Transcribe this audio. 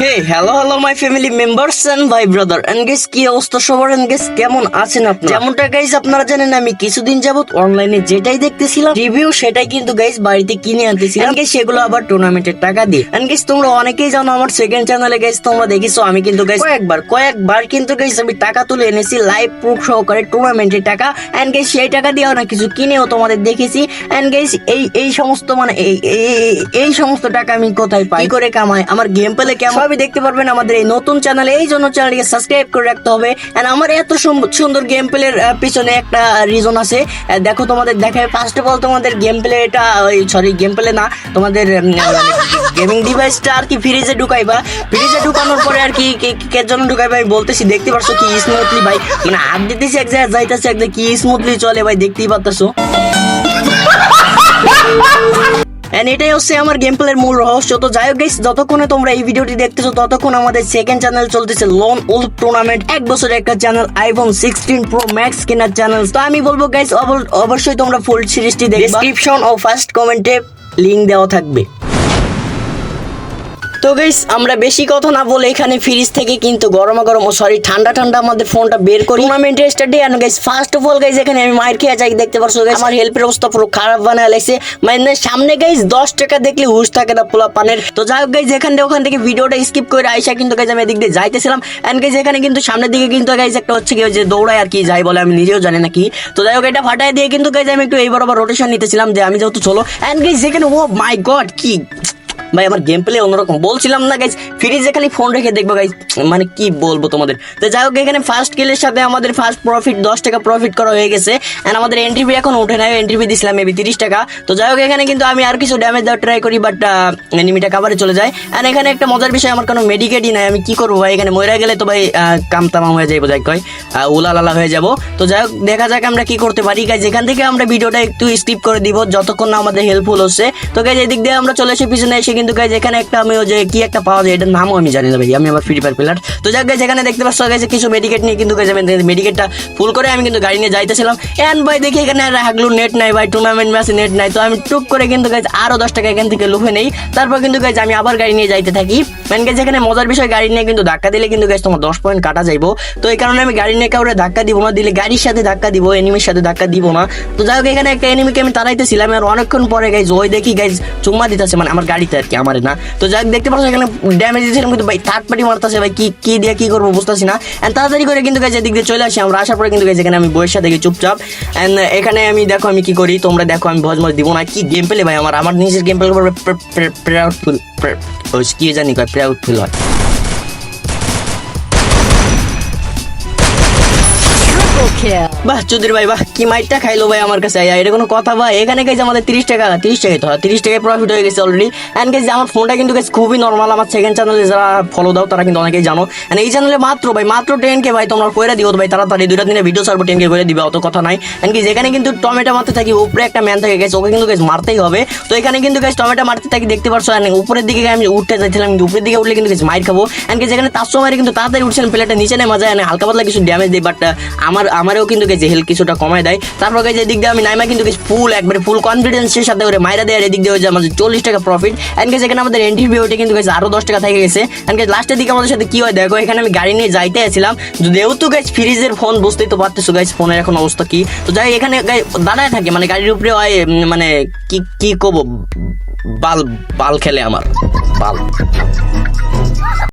Hey hello hello my family members and ভাই brother and guys কি অবস্থা সবার এন্ড গেস কেমন আছেন আপনারা? যেমনটা গাইজ আপনারা জানেন, আমি কিছুদিন যাবত অনলাইনে যেটাই দেখতেছিলাম রিভিউ সেটাই কিন্তু গাইজ বাড়িতে কিনে আনতেছিলাম। গাইজ সেগুলো আবার টুর্নামেন্টের টাকা দিয়ে। এন্ড গেস তোমরা অনেকেই জানো, আমার সেকেন্ড চ্যানেলে গাইজ তোমরা দেখিছো, আমি কিন্তু গাইজ কয়েকবার কয়েকবার কিন্তু গাইজ আমি টাকা তুলে এনেছি লাইভ প্রুফ সহকারে টুর্নামেন্টের টাকা। এন্ড গাইজ সেই টাকা দিয়ে অনেক কিছু কিনেও তোমাদের দেখেছি। এন্ড গাইজ এই এই সমস্ত মানে এই- এই সমস্ত টাকা আমি কোথায় পাই? করে কামাই? আমার গেম পেলে কেমন সবই দেখতে পারবেন আমাদের এই নতুন চ্যানেলে এই জন্য চ্যানেলটিকে সাবস্ক্রাইব করে রাখতে হবে। এন্ড আমার এত সুন্দর গেম প্লের পিছনে একটা রিজন আছে। দেখো তোমাদের দেখায়। ফার্স্ট অফ অল তোমাদের গেম প্লে এটা, ওই সরি গেম প্লে না। তোমাদের গেমিং ডিভাইসটা আর কি ফ্রিজে ঢুকাইবা। ফ্রিজে ঢুকানোর পরে আর কি, কে- জন্য ঢুকাইবা আমি বলতেছি। দেখতে পারছ কি স্মুথলি ভাই? মানে হাত দিতেছি এক জায়গায়, যাইতেছে এক কি স্মুথলি চলে, ভাই? দেখতেই পারতেছো। এন্ড এটাই হচ্ছে আমার গেম প্লের মূল রহস্য। তো যাই হোক গাইস যতক্ষণে তোমরা এই ভিডিওটি দেখতেছো, ততক্ষণ আমাদের সেকেন্ড চ্যানেল চলতেছে লোন উল টুর্নামেন্ট এক বছরের একটা channel iPhone sixteen pro max কেনার চ্যানেল তো আমি বলব গাইস অবশ্যই তোমরা ফুল সিরিজটি দেখবে। ডিসক্রিপশন ও ফার্স্ট কমেন্টে লিঙ্ক দেওয়া থাকবে। তো গাইস আমরা বেশি কথা না বলে এখানে ফ্রিজ থেকে কিন্তু গরমা গরম সরি ঠান্ডা ঠান্ডা আমাদের ফোনটা বের করি। টুর্নামেন্টের স্টার্টে and guys first of all guys এখানে আমি মাইর খেয়ে যাই দেখতে পারছ গাইস আমার হেল্পের অবস্থা পুরো খারাপ বানায় লাগছে। মানে সামনে গাইস 10 টাকা দেখলে হুশ থাকে না পোলা পানের। তো যাই হোক গাইস এখান থেকে ওখান থেকে ভিডিওটা স্কিপ করে আইসা কিন্তু গাইস আমি এদিক দিয়ে যাইতেছিলাম। এন্ড গাইস এখানে কিন্তু সামনের দিকে কিন্তু গাইস একটা হচ্ছে কি যে দৌড়ায় আর কি যাই বলে আমি নিজেও জানি না কি। তো যাই হোক এটা ফাটায় দিয়ে কিন্তু গাইস আমি একটু এই বরাবর রোটেশন নিতেছিলাম যে আমি যেহেতু চলো এন্ড গাইস এখানে ও মাই গড কি ভাই আমার গেম প্লে অন্যরকম। বলছিলাম না গাইজ ফ্রিজে খালি ফোন রেখে দেখব গাইজ মানে কি বলব তোমাদের? তো যাই হোক এখানে ফার্স্ট কিলের সাথে আমাদের ফার্স্ট প্রফিট দশ টাকা প্রফিট করা হয়ে গেছে। এন্ড আমাদের এন্ট্রি ফি এখন উঠে নাই এন্ট্রি ফি দিছিলাম মেবি তিরিশ টাকা। তো যাই হোক এখানে কিন্তু আমি আর কিছু ড্যামেজ দেওয়ার ট্রাই করি বাট এনিমিটা কাভারে চলে যায়। এন্ড এখানে একটা মজার বিষয় আমার কোনো মেডিকেটই নাই আমি কি করব ভাই? এখানে মরে গেলে তো ভাই কাম তামাম হয়ে যাইবো যাই কয়। আহ, উলালালা হয়ে যাব। তো যাই হোক দেখা যাক আমরা কি করতে পারি গাইজ এখান থেকে আমরা ভিডিওটা একটু স্কিপ করে দিব যতক্ষণ না আমাদের হেল্পফুল হচ্ছে। তো গাইজ এদিক দিয়ে আমরা চলে এসে পিছনে এসে কিন্তু গাইজ এখানে একটা আমি যে কি একটা পাওয়া যায়, এটার নামও আমি জানি না ভাই, আমি আমার ফ্রি ফায়ার প্লেয়ার তো যাক গাইজ এখানে দেখতে পাচ্ছ গাইজ কিছু মেডিকেট নিয়ে কিন্তু গাইজ আমি মেডিকেটটা ফুল করে আমি কিন্তু গাড়ি নিয়ে যাইতেছিলাম। এন ভাই, দেখি এখানে হাগলু নেট নাই ভাই টুর্নামেন্ট ম্যাচে নেট নাই। তো আমি টুক করে কিন্তু গাইজ আরও দশ টাকা এখান থেকে লুফে নেই। তারপর কিন্তু গাইজ আমি আবার গাড়ি নিয়ে যাইতে থাকি। মেন গাইজ এখানে মজার বিষয়, গাড়ি নিয়ে কিন্তু ধাক্কা দিলে কিন্তু গাইজ তোমার দশ পয়েন্ট কাটা যাইবো। তো এই কারণে আমি গাড়ি নিয়ে কাউরে ধাক্কা দিব না, দিলে গাড়ির সাথে ধাক্কা দিব এনিমির সাথে ধাক্কা দিব না। তো যাই হোক, এখানে একটা এনিমিকে আমি তাড়াইতেছিলাম, আর অনেকক্ষণ পরে গাইজ ওই দেখি গাইজ চুম্মা দিতেছে মানে আমার গাড়িতে কি আমার না? তো যাই দেখতে পাচ্ছ এখানে ড্যামেজ দিয়েছিলাম কিন্তু ভাই থার্ড পার্টি মারতেছে, ভাই কি কি দিয়ে কি করব বুঝতেছি না। এন্ড তাড়াতাড়ি করে কিন্তু গাইজ এদিক দিয়ে চলে আসি আমরা। আসার পরে কিন্তু গাইজ এখানে আমি বইয়ের সাথে চুপচাপ। এন্ড এখানে আমি দেখো আমি কি করি, তোমরা দেখো আমি ভজ মজ দিব না। কি গেম পেলে ভাই আমার? আমার নিজের গেম পেলে প্রাউডফুল কি জানি কয় প্রাউডফুল হয়। বাহ, চৌধুরী ভাই, বাহ, কি মাইটটা খাইলো ভাই আমার কাছে? এটা কোনো কথা ভাই। এখানে গেছে আমাদের তিরিশ টাকা তিরিশ টাকা তো, তিরিশ টাকায় প্রফিট হয়ে গেছে অলরেডি অ্যান্ড গেছে আমার ফোনটা কিন্তু গেছে খুবই নর্মাল আমার সেকেন্ড চ্যানেলে যারা ফলো দাও, তারা কিন্তু অনেকেই জানো। And এই চ্যানেলে মাত্র ভাই, মাত্র টেন কে ভাই, তোমরা কইরা দিও ভাই, তাড়াতাড়ি দুইটা দিনে ভিডিও সার্ভ টেন কে করে দিবে, অত কথা নাই। এন্ড কি যেখানে কিন্তু টমেটো মারতে থাকি, উপরে একটা ম্যান থাকে গেছে ওকে কিন্তু গেছে মারতেই হবে। তো এখানে কিন্তু গেছে টমেটো মারতে থাকি, দেখতে পারছ? And উপরের দিকে আমি উঠতে যাচ্ছিলাম, কিন্তু উপরের দিকে উঠলে কিন্তু গেছে মাইর খাব। কি যেখানে তার সময় কিন্তু তাড়াতাড়ি উঠছিলাম প্লেটটা নিচে নেমা যায় হালকা পাতলা কিছু ড্যামেজ দেয় বাট আমার আমারও কিন্তু গেছে হেলথ কিছুটা কমায় দেয়। তারপর গেছে এদিক দিয়ে আমি নাইমা কিন্তু গেছে ফুল একবারে ফুল কনফিডেন্সের সাথে করে মাইরা দেয় এদিক দিয়ে হয়ে যায় আমাদের চল্লিশ টাকা প্রফিট এন্ড গেছে এখানে আমাদের এন্ট্রি ওইটা কিন্তু গেছে আরও দশ টাকা থেকে গেছে। এন্ড গেছে লাস্টের দিকে আমাদের সাথে কি হয়, দেখো এখানে আমি গাড়ি নিয়ে যাইতে আসছিলাম যেহেতু গাছ ফ্রিজের ফোন বুঝতেই তো পারতেছো গাছ ফোনের এখন অবস্থা কি? তো যাই এখানে দাঁড়ায় থাকে মানে গাড়ির উপরে হয় মানে কি কি কব, বাল বাল খেলে আমার, বাল।